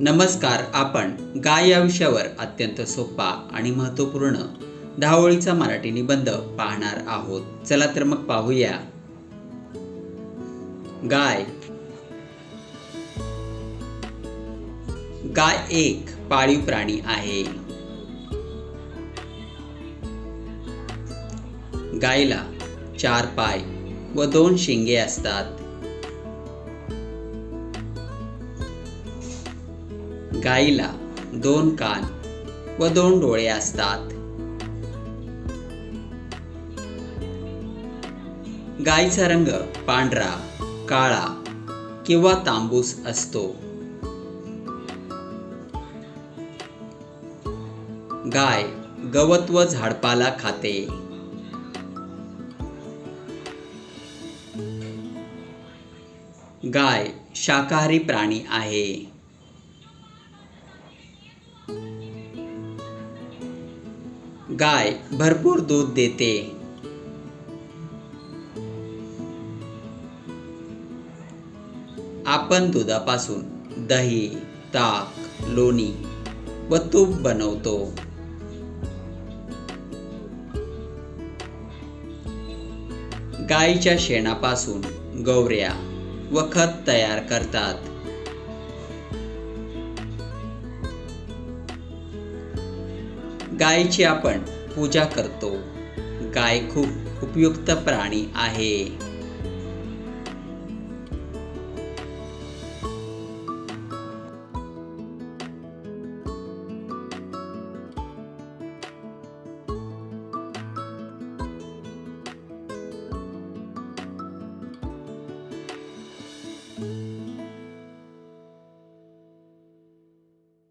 नमस्कार आपण गाय या विषयावर अत्यंत सोपा आणि महत्त्वपूर्ण धावळीचा मराठी निबंध पाहणार आहोत. चला तर मग पाहूया. गाय. गाय एक पाळीव प्राणी आहे. गायला चार पाय व दोन शिंगे असतात. गायीला दोन कान व दोन डोळे असतात. गायीचा रंग पांढरा काळा किंवा तांबूस असतो. गाय गवत व झाडपाला खाते. गाय शाकाहारी प्राणी आहे. गाय भरपूर दूध देते. आपण दुधापासून दही ताक लोणी व तूप बनवतो. गायीच्या शेणापासून गौऱ्या व खत तयार करतात. गायीची आपण पूजा करतो. गाय खूप उपयुक्त प्राणी आहे.